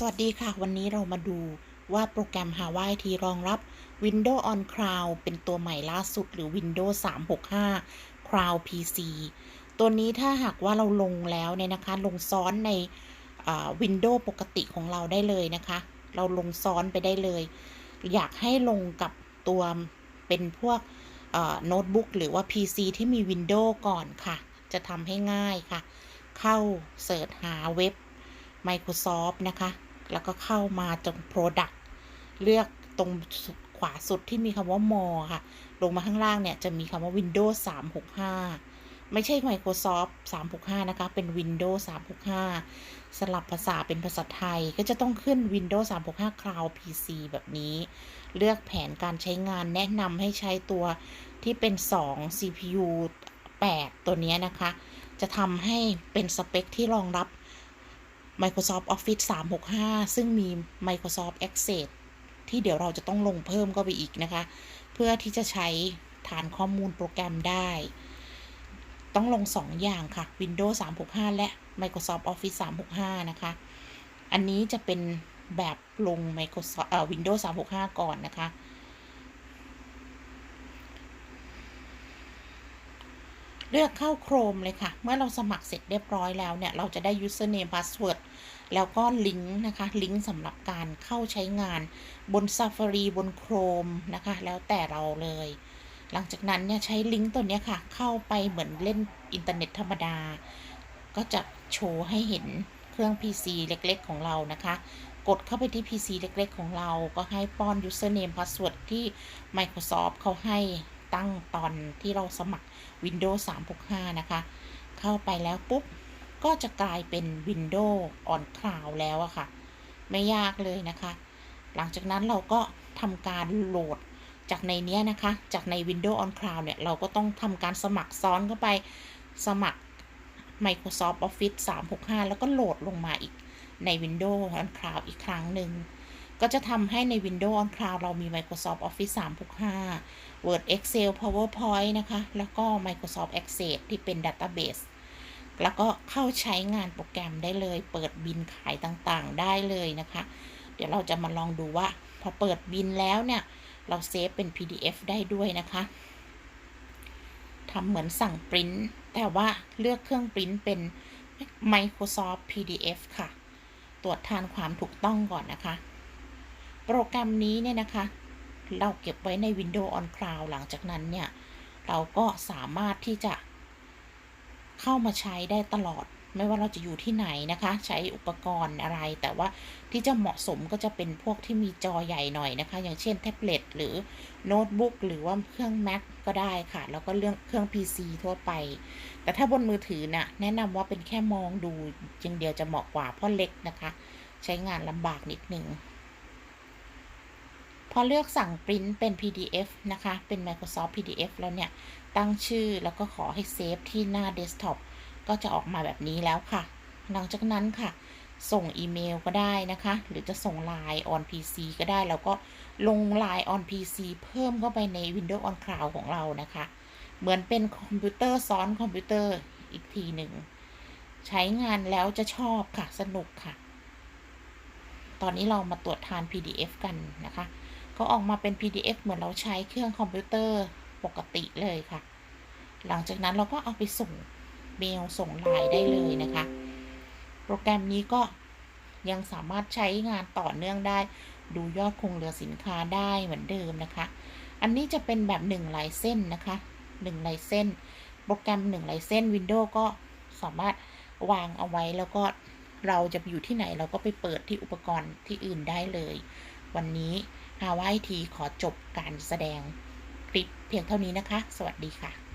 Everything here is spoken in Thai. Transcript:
สวัสดีค่ะ วันนี้เรามาดูว่าโปรแกรม Hawaii ที่รองรับ Windows on Cloud เป็นตัวใหม่ล่าสุดหรือ Windows 365 Cloud PC ตัวนี้ถ้าหากว่าเราลงแล้วเนี่ยนะคะ ลงซ้อนในวินโดว์ปกติของเราได้เลยนะคะ เราลงซ้อนไปได้เลย อยากให้ลงกับตัวเป็นพวกโน้ตบุ๊กหรือว่า PC ที่มี Windows ก่อนค่ะ จะทำให้ง่ายค่ะ เข้าเสิร์ชหาเว็บ Microsoft นะคะ แล้วก็เข้ามาตรง Product เลือกตรงขวาสุดที่มีคำว่า More ค่ะ ลงมาข้างล่างเนี่ย จะมีคำว่า Windows 365 ไม่ใช่ Microsoft 365 นะคะ เป็น Windows 365 สลับภาษาเป็นภาษาไทย ก็จะต้องขึ้น Windows 365 Cloud PC แบบนี้ เลือกแผนการใช้งานแนะนำให้ใช้ตัวที่เป็น 2 CPU 8 ตัวนี้นะคะ จะทำให้เป็นสเปคที่รองรับ Microsoft Office 365 ซึ่งมี Microsoft Access ที่เดี๋ยวเราจะต้องลงเพิ่มก็ไปอีกนะคะ เพื่อที่จะใช้ฐานข้อมูลโปรแกรมได้ ต้องลง 2 อย่างค่ะ Windows 365 และ Microsoft Office 365 นะคะ อันนี้จะเป็นแบบลง Microsoft เอ่อ Windows 365 ก่อนนะคะ เลือกเข้า Chrome เลยค่ะ เมื่อเราสมัครเสร็จเรียบร้อยแล้วเนี่ย เราจะได้ username password แล้วก็ลิงก์นะคะ ลิงก์สำหรับการเข้าใช้งานบน Safari บน Chrome นะคะ แล้วแต่เราเลย หลังจากนั้นเนี่ยใช้ลิงก์ตัวนี้ค่ะ เข้าไปเหมือนเล่นอินเทอร์เน็ตธรรมดา ก็จะโชว์ให้เห็นเครื่อง PC เล็กๆ ของเรานะคะ กดเข้าไปที่ PC เล็กๆ ของเรา ก็ให้ป้อน username password ที่ Microsoft เขาให้ ตั้งตอนที่เราสมัคร Windows 365 นะคะ เข้าไปแล้วปุ๊บ ก็จะกลายเป็น Windows on Cloud แล้วอะค่ะ ไม่ยากเลยนะคะ หลังจากนั้นเราก็ทำการโหลดจากในนี้นะคะ จากใน Windows on Cloud เนี่ย เราก็ต้องทำการสมัครซ้อนเข้าไปสมัคร Microsoft Office 365 แล้วก็โหลดลงมาอีกใน Windows on Cloud อีกครั้งหนึ่ง ก็จะทำให้ใน Windows on Cloud เรามี Microsoft Office 365 Word Excel PowerPoint นะคะ แล้วก็ Microsoft Access ที่เป็น Database แล้วก็เข้าใช้งานโปรแกรมได้เลย เปิดบินขายต่างๆ ได้เลยนะคะ เดี๋ยวเราจะมาลองดูว่า พอเปิดบินแล้วเนี่ย เราเซฟเป็น PDF ได้ด้วยนะคะทำเหมือนสั่งปริ้นแต่ว่าเลือกเครื่องปริ้นเป็น Microsoft PDF ค่ะ ตรวจทานความถูกต้องก่อนนะคะ โปรแกรมนี้เนี่ยนะคะ เราเก็บไว้ใน Windows on Cloud หลังจากนั้นเนี่ย เราก็สามารถที่จะ เข้ามาใช้ได้ตลอด ไม่ว่าเราจะอยู่ที่ไหนนะคะ ใช้อุปกรณ์อะไร แต่ว่าที่จะเหมาะสมก็จะเป็นพวกที่มีจอใหญ่หน่อยนะคะ อย่างเช่นแท็บเล็ตหรือโน้ตบุ๊กหรือว่าเครื่อง Mac ก็ได้ค่ะ แล้วก็เรื่องเครื่อง PC ทั่วไป แต่ถ้าบนมือถือนะ่ะแนะนำว่าเป็นแค่มองดูอย่างเดียวจะเหมาะกว่าเพราะเล็กนะคะ ใช้งานลำบากนิดนึง อเลือกสั่งปริ้นเป็น PDF นะคะ เป็น Microsoft PDF แล้วเนี่ย ตั้งชื่อแล้วก็ขอให้เซฟที่หน้าเดสก์ท็อปก็จะออกมาแบบนี้แล้วค่ะ หลังจากนั้นค่ะ ส่งอีเมลก็ได้นะคะ หรือจะส่ง Line on PC ก็ได้ แล้วก็ลง Line on PC เพิ่มเข้าไปใน Windows on Cloud ของเรานะคะ เหมือนเป็นคอมพิวเตอร์ซ้อนคอมพิวเตอร์อีกทีหนึ่ง ใช้งานแล้วจะชอบค่ะ สนุกค่ะ ตอนนี้เรามาตรวจทาน PDF กันนะคะ ก็ออกมาเป็น PDF เหมือนเราใช้เครื่องคอมพิวเตอร์ปกติเลยค่ะ หลังจากนั้นเราก็เอาไปส่งเมลส่งไลน์ได้เลยนะคะ โปรแกรมนี้ก็ยังสามารถใช้งานต่อเนื่องได้ ดูยอดคงเหลือสินค้าได้เหมือนเดิมนะคะ อันนี้จะเป็นแบบ1ลายเส้นนะคะ1ลายเส้น โปรแกรม1ลายเส้น Windows ก็สามารถวางเอาไว้แล้วก็เราจะอยู่ที่ไหนเราก็ไปเปิดที่อุปกรณ์ที่อื่นได้เลย วันนี้ฮาวายทีขอจบการแสดงคลิปเพียงเท่านี้นะคะ สวัสดีค่ะ